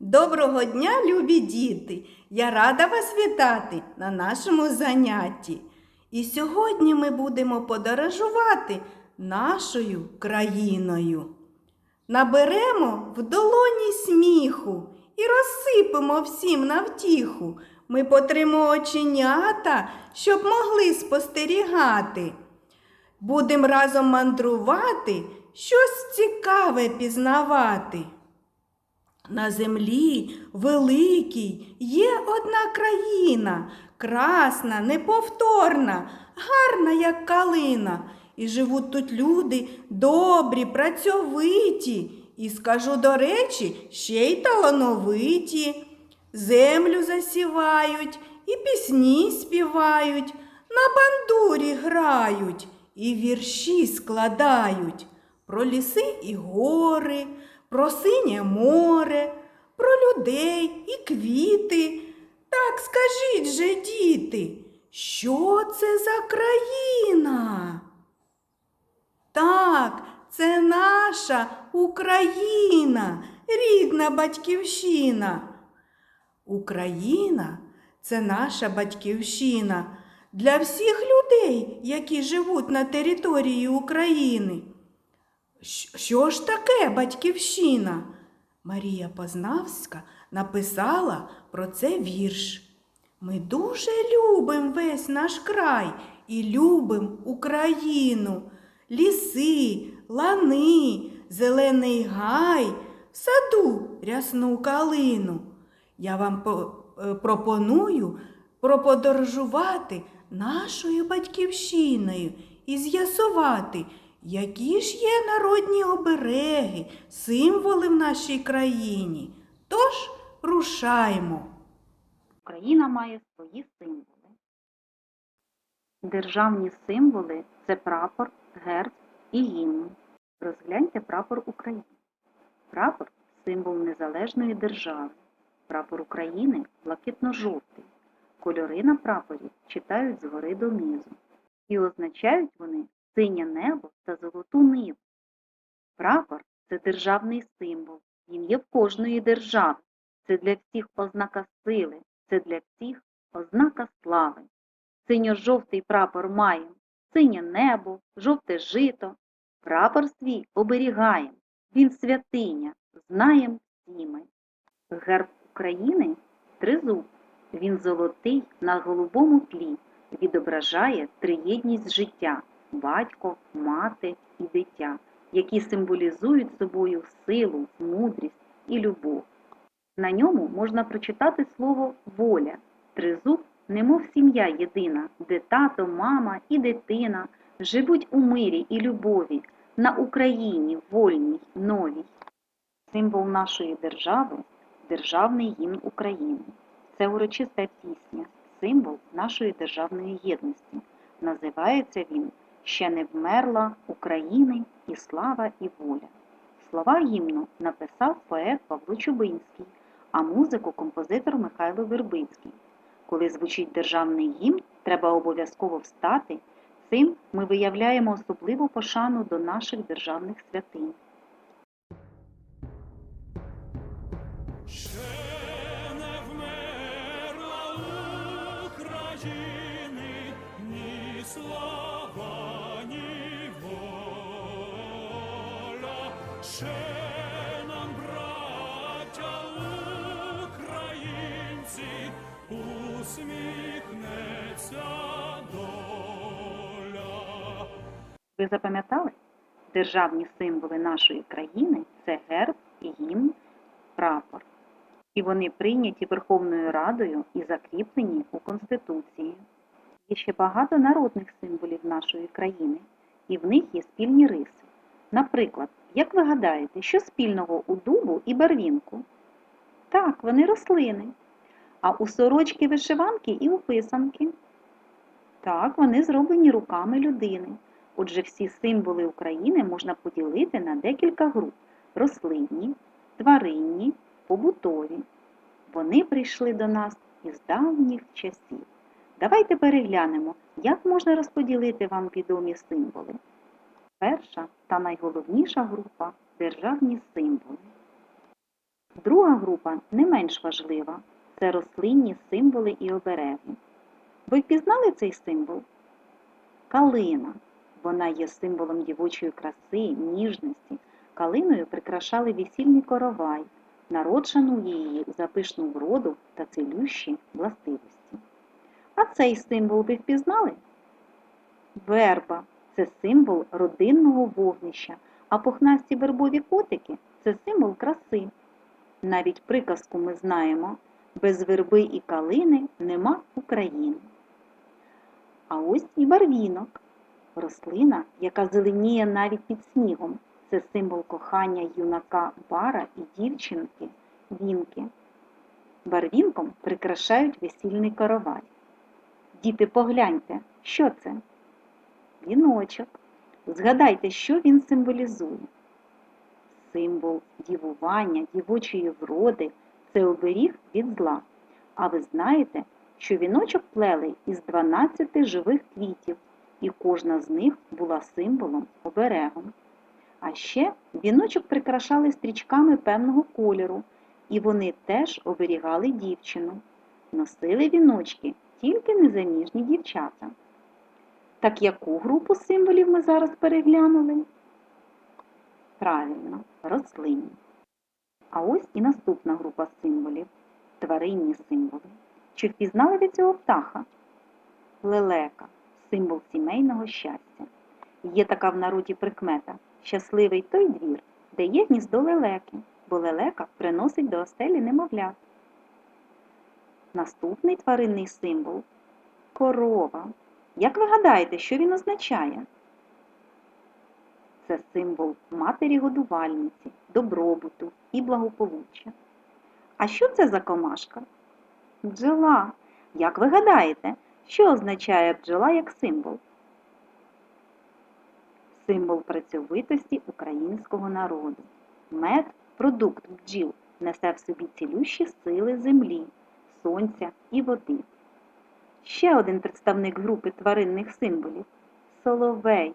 Доброго дня, любі діти! Я рада вас вітати на нашому занятті. І сьогодні ми будемо подорожувати нашою країною. Наберемо в долоні сміху і розсипемо всім на втіху. Ми потримо оченята, щоб могли спостерігати. Будем разом мандрувати, щось цікаве пізнавати. На землі великій є одна країна, красна, неповторна, гарна, як калина. І живуть тут люди добрі, працьовиті, і скажу до речі, ще й талановиті. Землю засівають і пісні співають, на бандурі грають і вірші складають про ліси і гори, про синє море, про людей і квіти. Так скажіть же, діти, що це за країна? Так, це наша Україна, рідна батьківщина. Україна це наша батьківщина для всіх людей, які живуть на території України. Що ж таке батьківщина? Марія Познавська написала про це вірш. Ми дуже любимо весь наш край і любимо Україну, ліси, лани, зелений гай, саду рясну калину. Я вам е, пропоную проподорожувати нашою батьківщиною і з'ясувати, які ж є народні обереги, символи в нашій країні. Тож рушаймо. Україна має свої символи. Державні символи це прапор, герб і гімн. Розгляньте прапор України. Прапор символ незалежної держави. Прапор України блакитно-жовтий. Кольори на прапорі читають згори донизу. І означають вони синє небо та золоту ниву. Прапор це державний символ. Він є в кожної держави. Це для всіх ознака сили, це для всіх ознака слави. Синьо-жовтий прапор маєм, синє небо, жовте жито. Прапор свій оберігаєм, він святиня, знаєм всі ми. Герб України тризуб, він золотий на голубому тлі, відображає триєдність життя батько, мати і дитя, які символізують собою силу, мудрість і любов. На ньому можна прочитати слово воля. Тризуб, немов сім'я єдина, де тато, мама і дитина живуть у мирі і любові на Україні вольній, новій. Символ нашої держави державний гімн України. Це урочиста пісня, символ нашої державної єдності. Називається він Ще не вмерла України і слава і воля. Слова гімну написав поет Павло Чубинський, а музику композитор Михайло Вербицький. Коли звучить державний гімн, треба обов'язково встати. Цим ми виявляємо особливу пошану до наших державних святинь. Ще нам, браття українці, усміхнеться доля. Ви запам'ятали? Державні символи нашої країни це герб, гімн, прапор. І вони прийняті Верховною Радою і закріплені у Конституції. Є ще багато народних символів нашої країни, і в них є спільні риси. Наприклад, як ви гадаєте, що спільного у дубу і барвінку? Так, вони рослини. А у сорочки вишиванки і у писанки? Так, вони зроблені руками людини. Отже, всі символи України можна поділити на декілька груп: рослинні, тваринні, побутові. Вони прийшли до нас із давніх часів. Давайте переглянемо, як можна розподілити вам відомі символи. Перша та найголовніша група державні символи. Друга група не менш важлива це рослинні символи і обереги. Ви впізнали цей символ? Калина. Вона є символом дівочої краси, ніжності. Калиною прикрашали весільний коровай, народ шанує її за пишну вроду та цілющі властивості. А цей символ ви впізнали? Верба це символ родинного вогнища, а пухнасті вербові котики це символ краси. Навіть приказку ми знаємо без верби і калини нема України. А ось і барвінок рослина, яка зеленіє навіть під снігом. Це символ кохання юнака бара і дівчинки вінки. Барвінком прикрашають весільний коровай. Діти, погляньте, що це? Віночок. Згадайте, що він символізує. Символ дівування, дівочої вроди це оберіг від зла. А ви знаєте, що віночок плели із 12 живих квітів, і кожна з них була символом оберегом. А ще віночок прикрашали стрічками певного кольору, і вони теж оберігали дівчину. Носили віночки тільки незаміжні дівчата. Так яку групу символів ми зараз переглянули? Правильно, рослинні. А ось і наступна група символів тваринні символи. Чи впізнали ви цього птаха? Лелека символ сімейного щастя. Є така в народі прикмета щасливий той двір, де є гніздо лелеки, бо лелека приносить до остелі немовлят. Наступний тваринний символ корова. Як ви гадаєте, що він означає? Це символ матері-годувальниці, добробуту і благополуччя. А що це за комашка? Бджола. Як ви гадаєте, що означає бджола як символ? Символ працьовитості українського народу. Мед продукт бджіл несе в собі цілющі сили землі, сонця і води. Ще один представник групи тваринних символів соловей.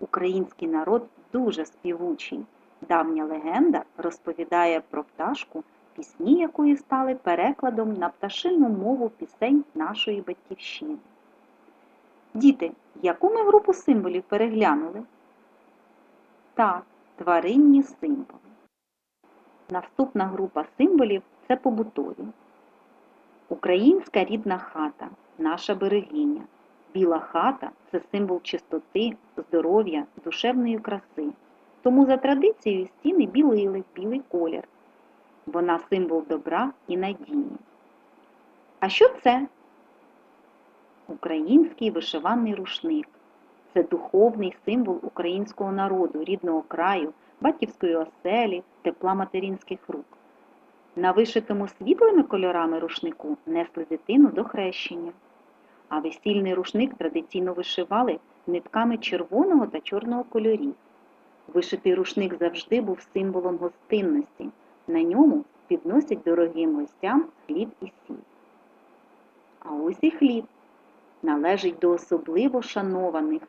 Український народ дуже співучий. Давня легенда розповідає про пташку, пісні якої стали перекладом на пташину мову пісень нашої батьківщини. Діти, яку ми групу символів переглянули? Так, тваринні символи. Наступна група символів це побутові. Українська рідна хата, наша берегиня. Біла хата це символ чистоти, здоров'я, душевної краси. Тому за традицією стіни білили в білий колір. Вона символ добра і надії. А що це? Український вишиваний рушник. Це духовний символ українського народу, рідного краю, батьківської оселі, тепла материнських рук. На вишитому світлими кольорами рушнику несли дитину до хрещення, а весільний рушник традиційно вишивали нитками червоного та чорного кольорів. Вишитий рушник завжди був символом гостинності. На ньому підносять дорогим гостям хліб і сіль. А ось і хліб належить до особливо шанованих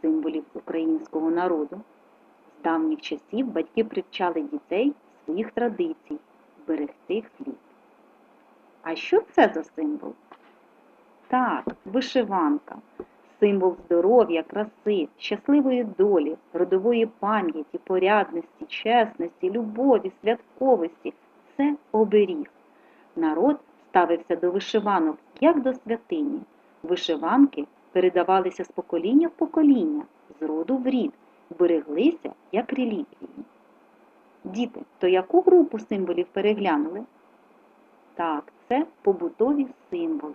символів українського народу. З давніх часів батьки привчали дітей своїх традицій берегти хліб. А що це за символ? Так, вишиванка. Символ здоров'я, краси, щасливої долі, родової пам'яті, порядності, чесності, любові, святковості це оберіг. Народ ставився до вишиванок як до святині. Вишиванки передавалися з покоління в покоління, з роду в рід, береглися як реліквії. Діти, то яку групу символів переглянули? Так, це побутові символи.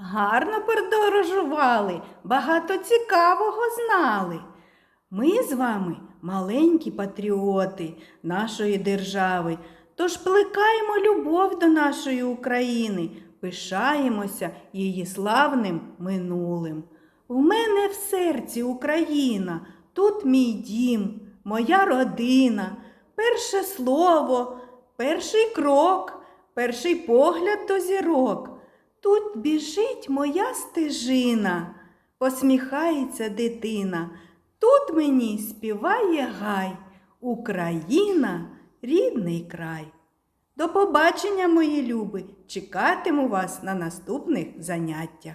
Гарно подорожували, багато цікавого знали. Ми з вами маленькі патріоти нашої держави, тож плекаємо любов до нашої України, пишаємося її славним минулим. В мене в серці Україна, тут мій дім, моя родина, перше слово, перший крок, перший погляд до зірок. Тут біжить моя стежина, посміхається дитина. Тут мені співає гай. Україна рідний край. До побачення, мої люби, чекатиму вас на наступних заняттях.